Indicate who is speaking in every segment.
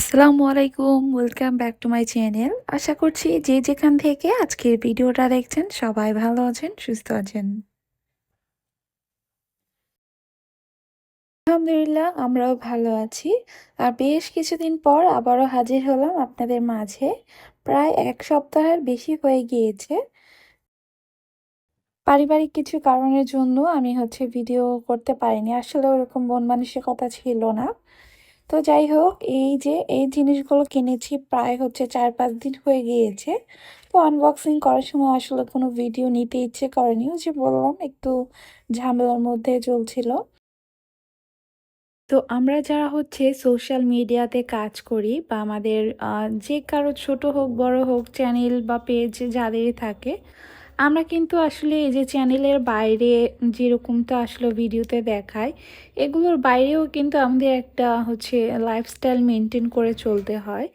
Speaker 1: আসসালামু আলাইকুম welcome back to my channel আশা করছি যে যেখান থেকে আজকের ভিডিওটা দেখছেন, সবাই ভালো আছেন, সুস্থ আছেন। আলহামদুলিল্লাহ, আমরাও ভালো আছি। আর বেশ কিছুদিন পর আবারও হাজির হলাম আপনাদের মাঝে। প্রায় এক সপ্তাহের বেশি হয়ে গিয়েছে। পারিবারিক কিছু কারণের জন্য আমি হচ্ছে ভিডিও করতে পারিনি। আসলে ওরকম মন মানসিকতা ছিল না। তো যাই হোক, এই যে এই জিনিসগুলো কিনেছি প্রায় হচ্ছে চার পাঁচ দিন হয়ে গিয়েছে। তো আনবক্সিং করার সময় আসলে কোনো ভিডিও নিতে ইচ্ছে করেনি। যে বললাম, একটু ঝামেলার মধ্যে চলছিল। তো আমরা যারা হচ্ছে সোশ্যাল মিডিয়াতে কাজ করি বা আমাদের যে কারও ছোট হোক, বড় হোক চ্যানেল বা পেজ যাদেরই থাকে আমরা কিন্তু আসলে এই যে চ্যানেলের বাইরে যেরকমটা আসলে ভিডিওতে দেখায়, এগুলোর বাইরেও কিন্তু আমাদের একটা হচ্ছে লাইফস্টাইল মেনটেন করে চলতে হয়।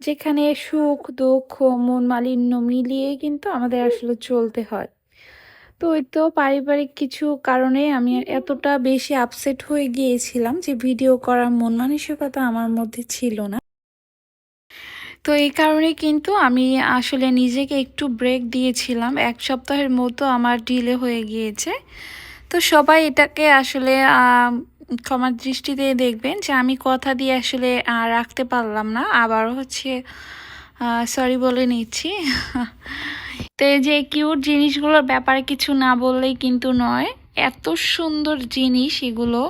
Speaker 1: যেখানে সুখ, দুঃখ, মন মালিন্য মিলিয়ে কিন্তু আমাদের আসলে চলতে হয়। তো ওই তো পারিবারিক কিছু কারণে আমি এতটা বেশি আপসেট হয়ে গিয়েছিলাম যে ভিডিও করার মন মানসিকতা আমার মধ্যে ছিল না। তো এই কারণে কিন্তু আমি আসলে নিজেকে একটু ব্রেক দিয়েছিলাম। এক সপ্তাহের মতো আমার ডিলে হয়ে গিয়েছে। তো সবাই এটাকে আসলে ক্ষমার দৃষ্টিতে দেখবেন যে আমি কথা দিয়ে আসলে রাখতে পারলাম না। আবার হচ্ছে সরি বলে নিচ্ছি। তো এই যে কিউট জিনিসগুলোর ব্যাপারে কিছু না বললেই কিন্তু নয়, এত সুন্দর জিনিস এগুলো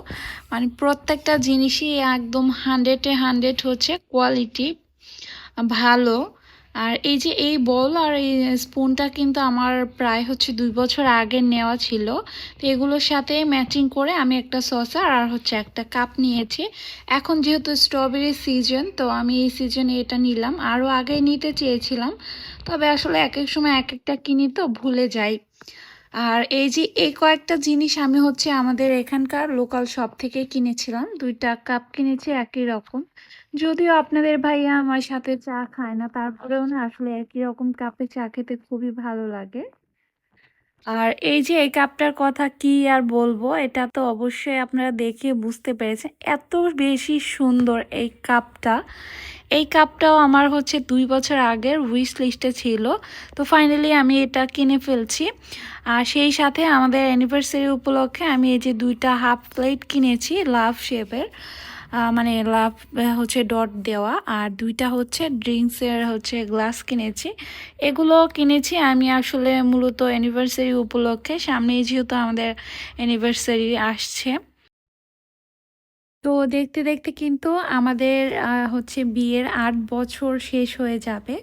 Speaker 1: মানে প্রত্যেকটা জিনিসই একদম হান্ড্রেডে হান্ড্রেড হচ্ছে কোয়ালিটি ভালো। আর এই যে এই বল আর এই স্পুনটা কিন্তু আমার প্রায় হচ্ছে দুই বছর আগে নেওয়া ছিল। তো এগুলোর সাথে ম্যাচিং করে আমি একটা সসার আর হচ্ছে একটা কাপ নিয়েছি। এখন যেহেতু স্ট্রবেরি সিজন তো আমি এই সিজনে এটা নিলাম। আরও আগে নিতে চেয়েছিলাম। তবে আসলে এক এক সময় এক একটা কিনি তো ভুলে যাই। আর এই যে এই কয়েকটা জিনিস আমি হচ্ছে আমাদের এখানকার লোকাল শপ থেকে কিনেছিলাম। দুইটা কাপ কিনেছি একই রকম। যদিও আপনাদের ভাইয়া আমার সাথে চা খায় না, তারপরেও না আসলে একই রকম কাপে চা খেতে খুবই ভালো লাগে। আর এই যে এই কাপটার কথা কি আর বলব, এটা তো অবশ্যই আপনারা দেখে বুঝতে পেরেছেন এত বেশি সুন্দর এই কাপটা। এই কাপটাও আমার হচ্ছে দুই বছর আগের উইশ লিস্টে ছিল, তো ফাইনালি আমি এটা কিনে ফেলছি। আর সেই সাথে আমাদের অ্যানিভার্সারি উপলক্ষে আমি এই যে দুইটা হাফ প্লেট কিনেছি লাভ শেপের মানে লাভ হচ্ছে ডট দেওয়া। আর দুইটা হচ্ছে ড্রিঙ্কসের হচ্ছে গ্লাস কিনেছি। এগুলো কিনেছি আমি আসলে মূলত অ্যানিভার্সারি উপলক্ষে। সামনেই যেহেতু আমাদের অ্যানিভার্সারি আসছে। তো দেখতে দেখতে কিন্তু আমাদের হচ্ছে বিয়ের আট বছর শেষ হয়ে যাবে।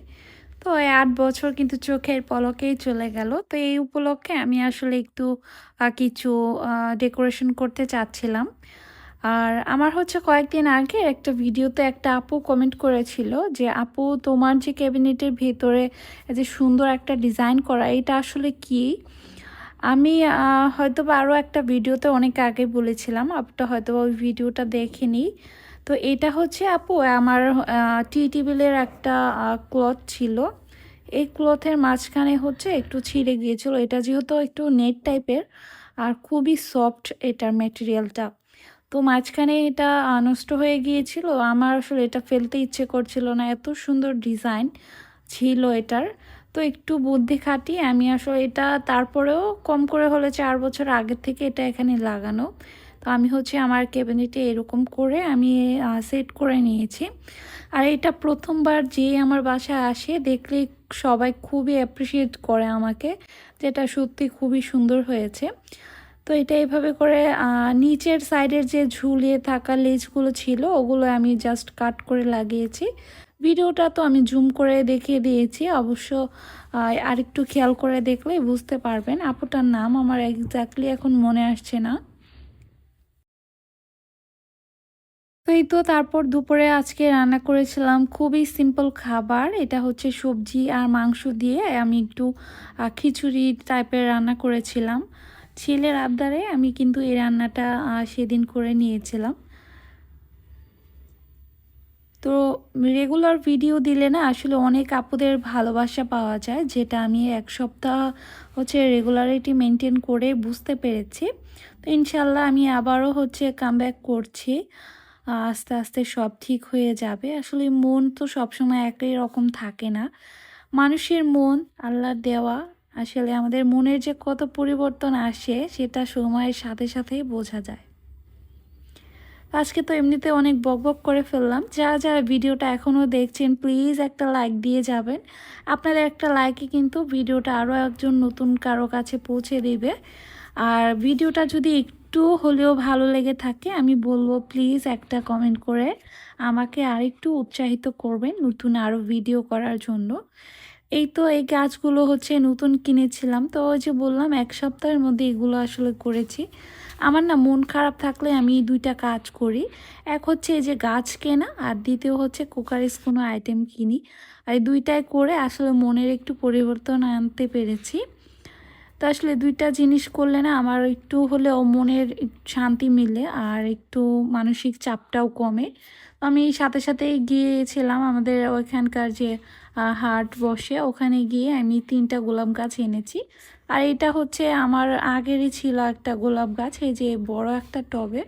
Speaker 1: তো এই আট বছর কিন্তু চোখের পলকেই চলে গেল। তো এই উপলক্ষে আমি আসলে একটু কিছু ডেকোরেশন করতে চাচ্ছিলাম। আর আমার হচ্ছে কয়েকদিন আগে একটা ভিডিওতে একটা আপু কমেন্ট করেছিল যে, আপু, তোমার যে ক্যাবিনেটের ভেতরে যে সুন্দর একটা ডিজাইন করা, এটা আসলে কি? আমি হয়তো বা আরও একটা ভিডিওতে অনেক আগে বলেছিলাম, আপুটা হয়তো ওই ভিডিওটা দেখেনি। তো এটা হচ্ছে, আপু, আমার টি টেবিলের একটা ক্লথ ছিল। এই ক্লথের মাঝখানে হচ্ছে একটু ছিঁড়ে গিয়েছিল। এটা যেহেতু একটু নেট টাইপের আর খুবই সফট এটার ম্যাটেরিয়ালটা তো মাঝখানে এটা নষ্ট হয়ে গিয়েছিল। আমার আসলে এটা ফেলতে ইচ্ছে করছিল না। এত সুন্দর ডিজাইন ছিল এটার। তো একটু বুদ্ধি খাটিয়ে আমি আসলে এটা তারপরেও কম করে হলে চার বছর আগের থেকে এটা এখানে লাগানো। তো আমি হচ্ছে আমার ক্যাবিনেটে এরকম করে আমি সেট করে নিয়েছি। আর এটা প্রথমবার যে আমার বাসায় আসে, দেখলে সবাই খুবই অ্যাপ্রিসিয়েট করে আমাকে যেটা সত্যি খুবই সুন্দর হয়েছে। তো এটা এইভাবে করে নিচের সাইডের যে ঝুলিয়ে থাকা লেজগুলো ছিল, ওগুলো আমি জাস্ট কাট করে লাগিয়েছি। ভিডিওটা তো আমি জুম করে দেখিয়ে দিয়েছি, অবশ্য আরেকটু খেয়াল করে দেখলে বুঝতে পারবেন। আপুটার নাম আমার এক্স্যাক্টলি এখন মনে আসছে না। তো এই তো তারপর দুপুরে আজকে রান্না করেছিলাম খুবই সিম্পল খাবার, এটা হচ্ছে সবজি আর মাংস দিয়ে আমি একটু খিচুড়ি টাইপের রান্না করেছিলাম। ছেলের আবদারে আমি কিন্তু এই রান্নাটা সেদিন করে নিয়েছিলাম। তো রেগুলার ভিডিও দিলে না আসলে অনেক আপুদের ভালোবাসা পাওয়া যায়, যেটা আমি এক সপ্তাহ হচ্ছে রেগুলারিটি মেনটেন করে বুঝতে পেরেছি। তো ইনশাল্লাহ আমি আবারও হচ্ছে কামব্যাক করছি। আস্তে আস্তে সব ঠিক হয়ে যাবে। আসলে মন তো সবসময় একই রকম থাকে না। মানুষের মন, আল্লাহর দেওয়া আসলে আমাদের মনের যে কত পরিবর্তন আসে, সেটা সময়ের সাথে সাথেই বোঝা যায়। আজকে তো এমনিতে অনেক বক বক করে ফেললাম। যারা যারা ভিডিওটা এখনও দেখছেন প্লিজ একটা লাইক দিয়ে যাবেন। আপনাদের একটা লাইকে কিন্তু ভিডিওটা আরও একজন নতুন কারও কাছে পৌঁছে দিবে। আর ভিডিওটা যদি একটু হলেও ভালো লেগে থাকে, আমি বলব প্লিজ একটা কমেন্ট করে আমাকে আরেকটু উৎসাহিত করবেন নতুন আরও ভিডিও করার জন্য। এই তো এই গাছগুলো হচ্ছে নতুন কিনেছিলাম। তো ওই যে বললাম, এক সপ্তাহের মধ্যে এগুলো আসলে করেছি। আমার না মন খারাপ থাকলে আমি দুইটা কাজ করি। এক হচ্ছে এই যে গাছ কেনা, আর দ্বিতীয় হচ্ছে কুকারিস কোনো আইটেম কিনি। আর এই দুইটাই করে আসলে মনের একটু পরিবর্তন আনতে পেরেছি। তো আসলে দুইটা জিনিস করলে না আমার একটু হলেও মনের শান্তি মিলে আর একটু মানসিক চাপটাও কমে। আমি সাথে সাথে গিয়েছিলাম আমাদের ওইখানকার যে হাট বসে, ওখানে গিয়ে আমি তিনটা গোলাপ গাছ এনেছি। আর এটা হচ্ছে আমার আগেরই ছিল একটা গোলাপ গাছ, এই যে বড় একটা টবে।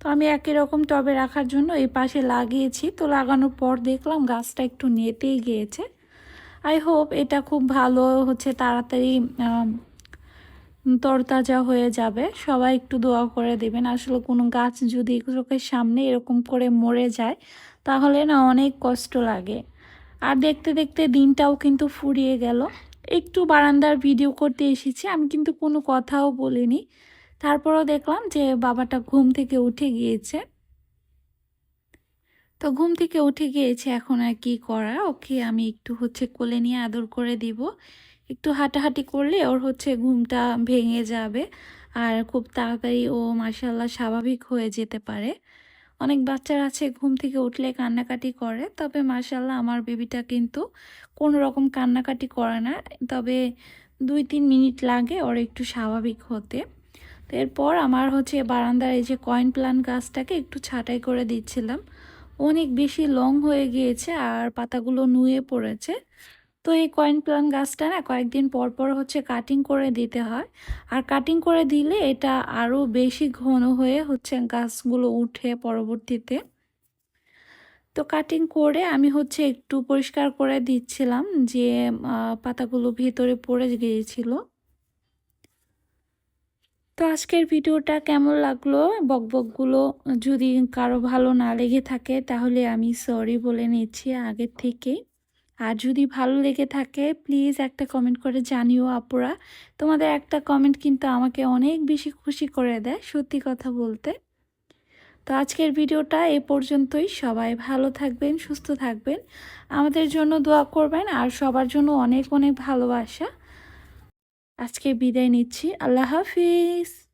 Speaker 1: তো আমি একই রকম টবে রাখার জন্য এই পাশে লাগিয়েছি। তো লাগানোর পর দেখলাম গাছটা একটু নেতেই গিয়েছে। আই হোপ এটা খুব ভালো হচ্ছে তাড়াতাড়ি তরতাজা হয়ে যাবে। সবাই একটু দোয়া করে দেবেন। আসলে কোনো গাছ যদি চোখের সামনে এরকম করে মরে যায়, তাহলে না অনেক কষ্ট লাগে। আর দেখতে দেখতে দিনটাও কিন্তু ফুরিয়ে গেল। একটু বারান্দার ভিডিও করতে এসেছি, আমি কিন্তু কোনো কথাও বলিনি। তারপরও দেখলাম যে বাবাটা ঘুম থেকে উঠে গিয়েছে। তো ঘুম থেকে উঠে গিয়েছে, এখন আর কি করা? ওকে আমি একটু হচ্ছে কোলে নিয়ে আদর করে দিব। একটু হাঁটাহাঁটি করলে ওর হচ্ছে ঘুমটা ভেঙে যাবে। আর খুব তাড়াতাড়ি ও মাসাল্লাহ স্বাভাবিক হয়ে যেতে পারে। অনেক বাচ্চারা আছে ঘুম থেকে উঠলে কান্নাকাটি করে, তবে মাসাল্লাহ আমার বেবিটা কিন্তু কোনো রকম কান্নাকাটি করে না। তবে দুই তিন মিনিট লাগে ওর একটু স্বাভাবিক হতে। তো এরপর আমার হচ্ছে বারান্দার এই যে কয়েন প্লান গাছটাকে একটু ছাঁটাই করে দিচ্ছিলাম। অনেক বেশি লং হয়ে গিয়েছে আর পাতাগুলো নুয়ে পড়েছে। তো এই কয়েন প্লান গাছটা না কয়েকদিন পর পর হচ্ছে কাটিং করে দিতে হয়। আর কাটিং করে দিলে এটা আরও বেশি ঘন হয়ে হচ্ছে গাছগুলো উঠে পরবর্তীতে। তো কাটিং করে আমি হচ্ছে একটু পরিষ্কার করে দিচ্ছিলাম যে পাতাগুলো ভেতরে পড়ে গিয়েছিল। তো আজকের ভিডিওটা কেমন লাগল? বকবকগুলো যদি কারও ভালো না লেগে থাকে তাহলে আমি সরি বলে নিচ্ছি আগের থেকেই। আর যদি ভালো লেগে থাকে প্লিজ একটা কমেন্ট করে জানিও আপুরা। তোমাদের একটা কমেন্ট কিন্তু আমাকে অনেক বেশি খুশি করে দেয়, সত্যি কথা বলতে। তো আজকের ভিডিওটা এ পর্যন্তই। সবাই ভালো থাকবেন, সুস্থ থাকবেন। আমাদের জন্য দোয়া করবেন আর সবার জন্য অনেক অনেক ভালোবাসা। আজকে বিদায় নিচ্ছি। আল্লাহ হাফিজ।